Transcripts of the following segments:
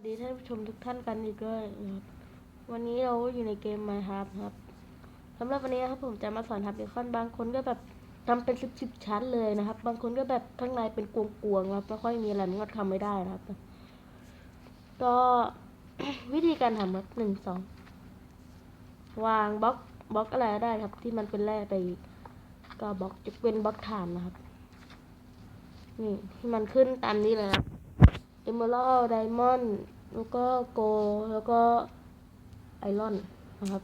สวัสดีท่านผู้ชมทุกท่านกันอีกด้วยครับวันนี้เราอยู่ในเกม Minecraft ครับสำหรับวันนี้ครับผมจะมาสอนทำเบคอนบางคนก็แบบทำเป็นสิบๆชั้นเลยนะครับ บางคนก็แบบข้างในเป็นกวงๆครับไม่ค่อยมีอะไรมันก็ทำไม่ได้นะครับ ก็วิธีการทำครับหนึ่งสองวางบล็อกบล็อกอะไรก็ได้ครับ ที่มันเป็นแร่ไปกก็บล็อกจะเป็นบล็อกฐานนะครับนี่ที่มันขึ้นตามนี้เลยครับ เอเมอรัลไดมอนด์แล้วก็โกแล้วก็ไอรอนนะครับ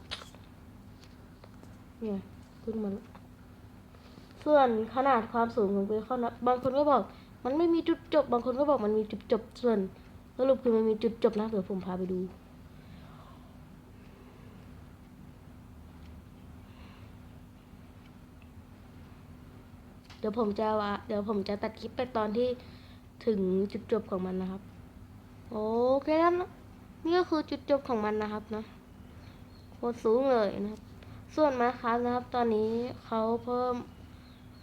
เนี่ยขึ้นมาแล้วส่วนขนาดความสูงของเบคอนนะบางคนก็บอก มันไม่มีจุดจบ บางคนก็บอกมันมีจุดจบ ส่วนสรุปคือมันมีจุดจบนะเดี๋ยวผมพาไปดู เดี๋ยวผมจะว่าเดี๋ยวผมจะตัดคลิปไปตอนที่ ถึงจุดจบของมันนะครับ โอเคแล้วนะนี่ก็คือจุดจบของมันนะครับนะโคตรสูงเลยนะครับ ส่วนมาครับนะครับ ตอนนี้เขาเพิ่ม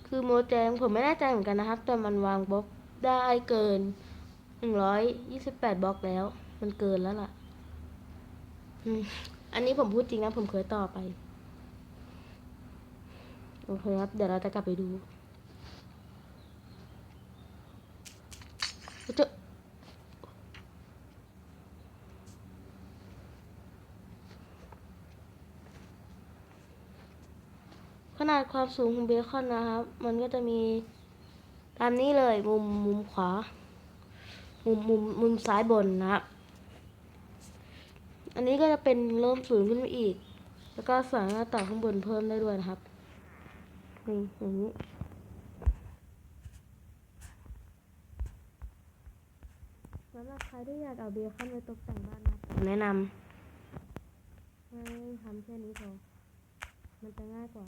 คือโมแจงผมไม่แน่ใจเหมือนกันนะครับ แต่มันวางบล็อกได้เกินหนึ่งร้อยยี่สิบแปดบล็อกแล้ว มันเกินแล้วล่ะอันนี้ผมพูดจริงนะ ผมเคยต่อไป โอเคครับ เดี๋ยวเราจะกลับไปดู เจะขนาดความสูงของเบคอนนะครับ มันก็จะมีตามนี้เลยมุมมุมขวา มุมมุมมุมซ้ายบนนะครับ อันนี้ก็จะเป็นเริ่มสูงขึ้นไปอีก แล้วก็สามารถต่อข้างบนเพิ่มได้ด้วยนะครับ นี่อย่างนี้ำหรับใครที่อยากเอาเบคอนไปตกแต่งบ้านนะผมแนะนำให้ทำแค่นี้พอมันจะง่ายกว่า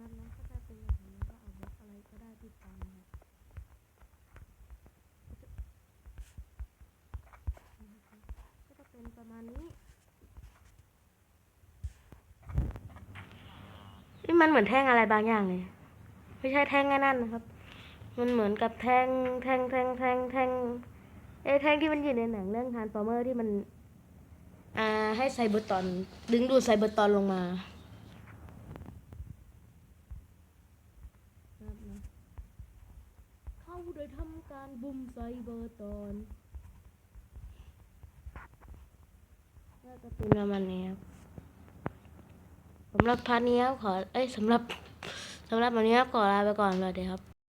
งานนั้นก็จะเป็นอย่างนี้ก็เอาบล็อกอะไรก็ได้ที่ตามนะก็จะเป็นประมาณนี้นี่มันเหมือนแท่งอะไรบางอย่างเลยไม่ใช่แท่งแค่นั่นนะครับ มันเหมือนกับแท่งแท่งแท่งแท่งแท่งเอ้แท่งที่มันอยู่ในหนังเรื่องทานฟอร์เมอร์ที่มัน อ่าให้ไซเบอร์ตอน ดึงดูดไซเบอร์ตอนลงมา ครับนะเขา ได้ทำการบุมไซเบอร์ตอนน่าจะเป็นประมาณนี้ครับสำหรับพาร์ทนี้ครับขอ เอ้ยสำหรับสำหรับวันนี้ครับขอลาไปก่อนเลยเดี๋ยวครับ